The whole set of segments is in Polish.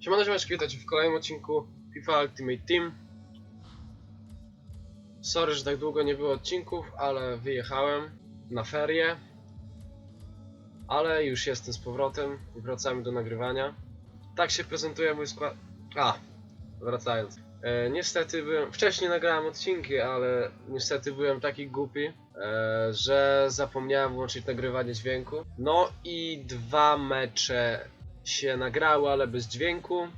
Siemano, ziomeczki, witajcie w kolejnym odcinku FIFA Ultimate Team. Sorry, że tak długo nie było odcinków, ale wyjechałem na ferie. Ale już jestem z powrotem wracamy do nagrywania. Tak się prezentuje mój skład... A, wracając. E, niestety byłem... Wcześniej nagrałem odcinki, ale niestety byłem taki głupi, e, że zapomniałem włączyć nagrywanie dźwięku. No i dwa mecze się nagrały, ale bez dźwięku.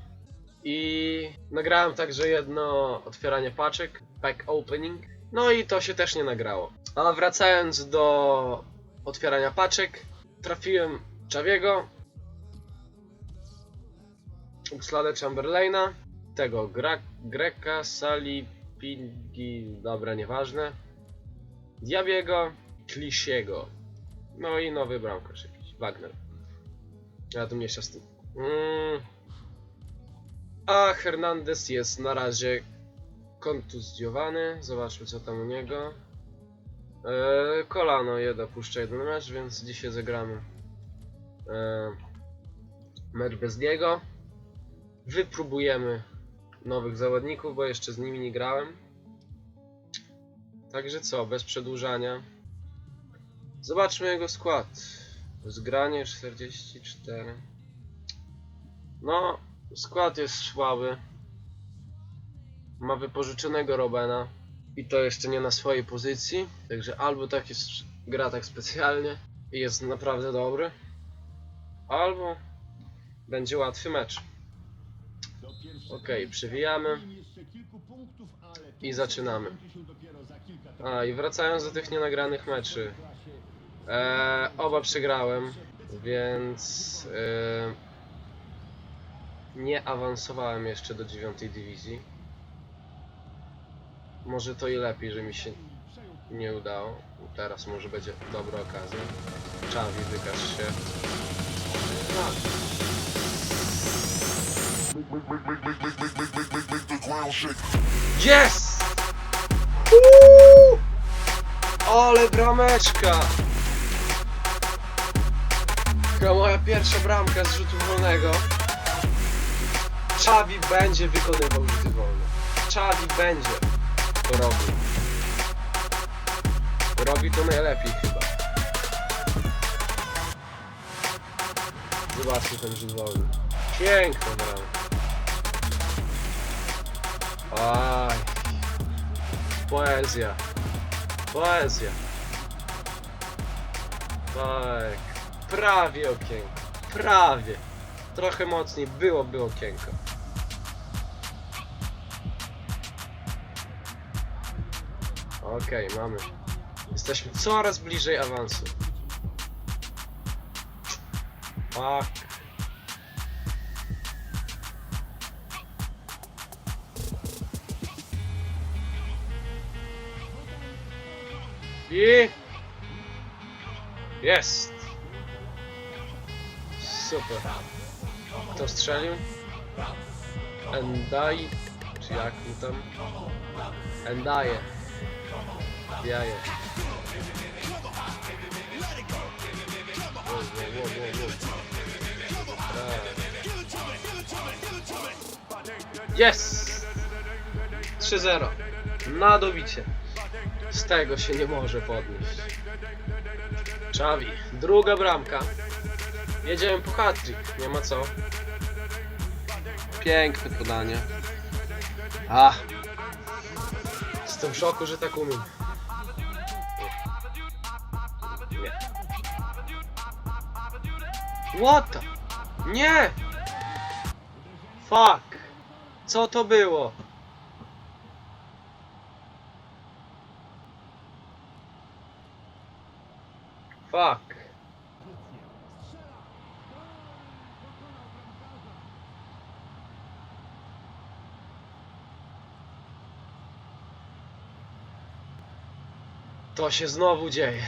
I nagrałem także jedno otwieranie paczek, pack opening. No i to się też nie nagrało. A wracając do otwierania paczek, trafiłem Czawiego, Uxlade Chamberlaina, tego Gra Greka, Salipingi, dobra, nieważne, Diabiego, Klisiego, no i nowy bramkarz jakiś, Wagner. Ja tu mniejsza z tym. Mm. A Hernandez jest na razie kontuzjowany. Zobaczmy co tam u niego. Eee, kolano je dopuszcza jeden mecz, więc dzisiaj zagramy eee, mecz bez niego. Wypróbujemy nowych zawodników, bo jeszcze z nimi nie grałem. Także co, bez przedłużania. Zobaczmy jego skład. Zgranie 44. No, skład jest słaby. Ma wypożyczonego Robena. I to jeszcze nie na swojej pozycji. Także albo tak jest, gra tak specjalnie i jest naprawdę dobry. Albo będzie łatwy mecz. Ok, przewijamy i zaczynamy. A i wracając do tych nienagranych meczy. E, oba przegrałem, więc e, nie awansowałem jeszcze do dziewiątej dywizji. Może to i lepiej, że mi się nie udało. Teraz może będzie dobra okazja. Czawi, wykaż się. Yes! Uuu! Ale brameczka! Taka moja pierwsza bramka z rzutu wolnego. Czawi będzie wykonywał rzuty wolne. Czawi będzie to robił. Robi to najlepiej chyba. Zobaczcie ten rzut wolny. Piękna bramka. Aj. Poezja. Poezja. Tak. Prawie okienko. Prawie. Trochę mocniej byłoby okienko. Okej, mamy. Jesteśmy coraz bliżej awansu. Fuck. I... Jest! Super. Kto strzelił? Endai? Czy jak mu tam? Endaje. Jaje. Wow, wow, wow. Jest! 3-0. Na dobicie. Z tego się nie może podnieść. Czawi. Druga bramka. Jedziemy po hat-trick. Nie ma co. Piękne podanie. A. Jestem w szoku, że tak umiem. Nie. What the? Nie! Fuck! Co to było? Fuck. To się znowu dzieje.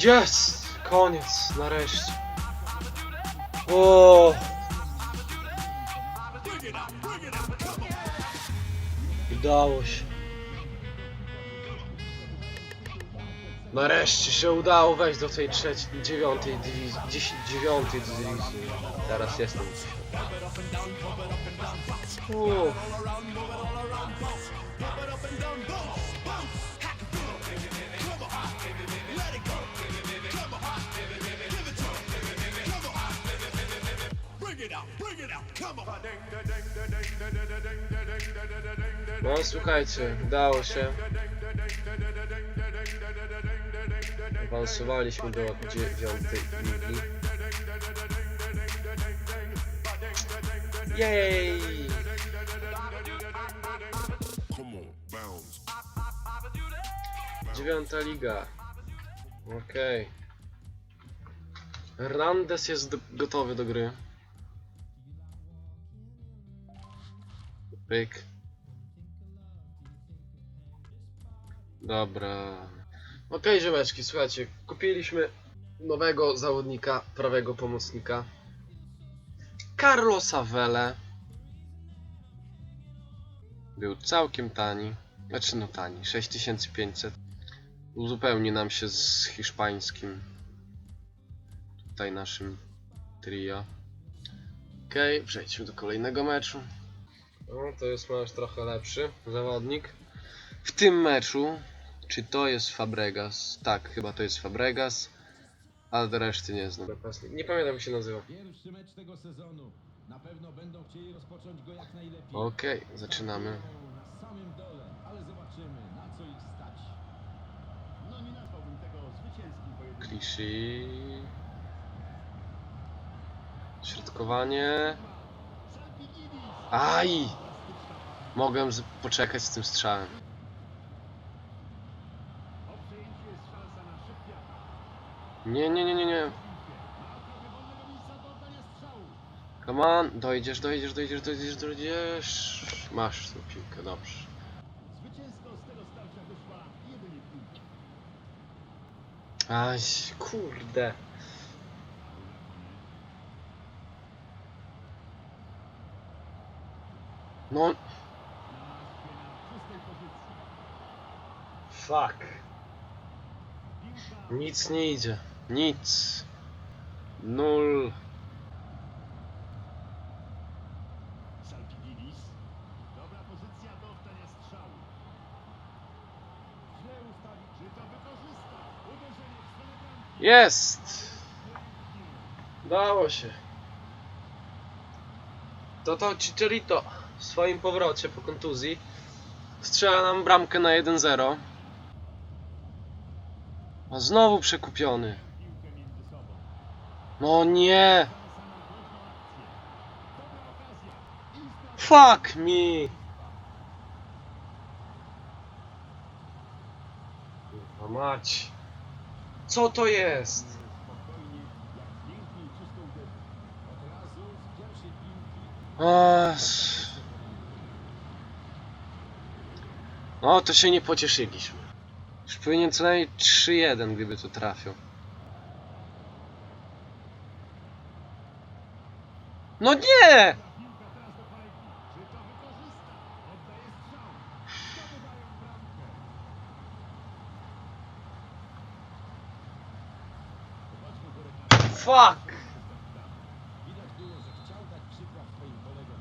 Jest! Koniec, nareszcie. O! Udało się. Nareszcie się udało wejść do tej trzeciej, dziewiątej dywizji, dziesięć, dziewiątej dywizji. Teraz jestem. Uff. No słuchajcie, udało się. Awansowaliśmy do dziewiątej ligi. Jej! Dziewiąta liga. Okej. Hernandez jest do, gotowy do gry. Pyk. Dobra. Okej, ziomeczki, słuchajcie, kupiliśmy nowego zawodnika, prawego pomocnika. Carlosa Vele. Był całkiem tani. Znaczy no tani, 6500. Uzupełni nam się z hiszpańskim. Tutaj naszym trio. Okej, przejdźmy do kolejnego meczu. No, to jest mecz trochę lepszy zawodnik. W tym meczu, czy to jest Fabregas? Tak, chyba to jest Fabregas. Ale reszty nie znam. Nie pamiętam jak się nazywa. Pierwszy mecz tego sezonu. Na pewno będą chcieli rozpocząć go jak najlepiej. Okej, zaczynamy. Na samym dole, ale zobaczymy, na co ich stać. No nie nazwałbym tego zwycięskim pojedynkiem. Kliszy. Środkowanie. Aj! Mogłem z- poczekać z tym strzałem. Nie, nie, nie, nie, nie. Come on, dojdziesz, dojdziesz, dojdziesz, dojdziesz, dojdziesz. Masz tą piłkę, dobrze. Zwycięsko z tego starcia wyszła jedynie piłka. Aj, kurde. No, fuck. Nic nie idzie. Nic. Nul. Jest! Dało się. To to Chicharito w swoim powrocie po kontuzji strzela nam bramkę na 1-0. A znowu przekupiony. No nie! Fuck me! Kurwa mać. Co to jest? Spokojnie, No to się nie pocieszyliśmy. Już powinien co najmniej 3-1 gdyby to trafił. No nie! Piłka teraz do kolejki. Czy to wykorzysta? Oddaje strzał. Zdobywają bramkę. Zobaczmy do reklamy. Fuck! widać było, że chciał dać przykład swoim kolegom.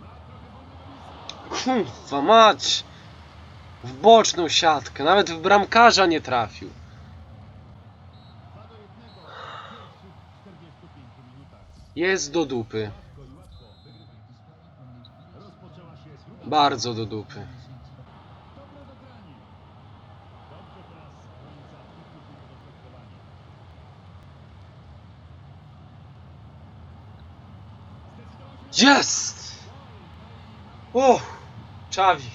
Ma trochę wolnego miejsca. Kurwa mać! W boczną siatkę, nawet w bramkarza nie trafił. 2 do 1 w pierwszych 45 minutach. Jest do dupy. Bardzo do dupy. Jest! O! Czawi.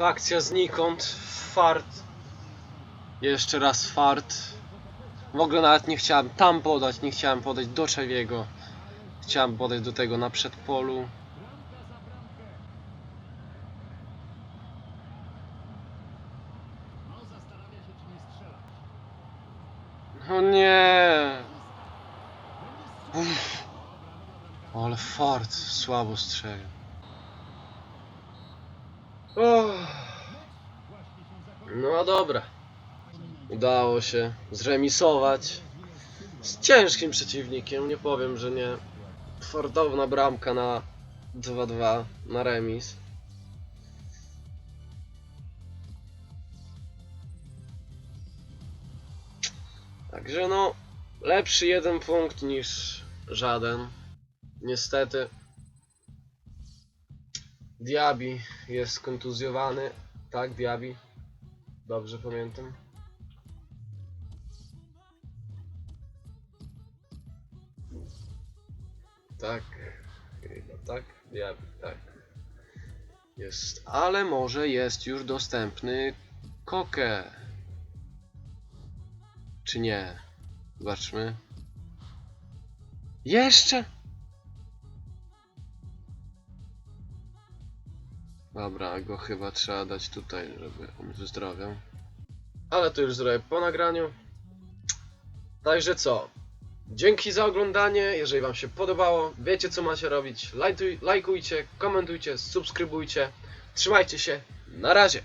Akcja znikąd. Fart. Jeszcze raz fart. W ogóle nawet nie chciałem tam podać, nie chciałem podać do Czawiego. Chciałem podać do tego na przedpolu. Bramkę. No. O nie! Uff. Ale fart słabo strzelił. Oh. No dobra. Udało się zremisować z ciężkim przeciwnikiem. Nie powiem, że nie. Fartowna bramka na 2-2 na remis. Także no, lepszy jeden punkt niż żaden. Niestety. Diaby jest kontuzjowany. Tak, Diaby. Dobrze pamiętam. Tak, chyba tak, Diaby, tak. Jest, ale może jest już dostępny Koke. Czy nie? Zobaczmy. Jeszcze? Dobra, go chyba trzeba dać tutaj, żeby on wyzdrowiał. Ale to już zrobię po nagraniu. Także co? Dzięki za oglądanie. Jeżeli Wam się podobało, wiecie co macie robić. Lajkujcie, komentujcie, subskrybujcie. Trzymajcie się. Na razie.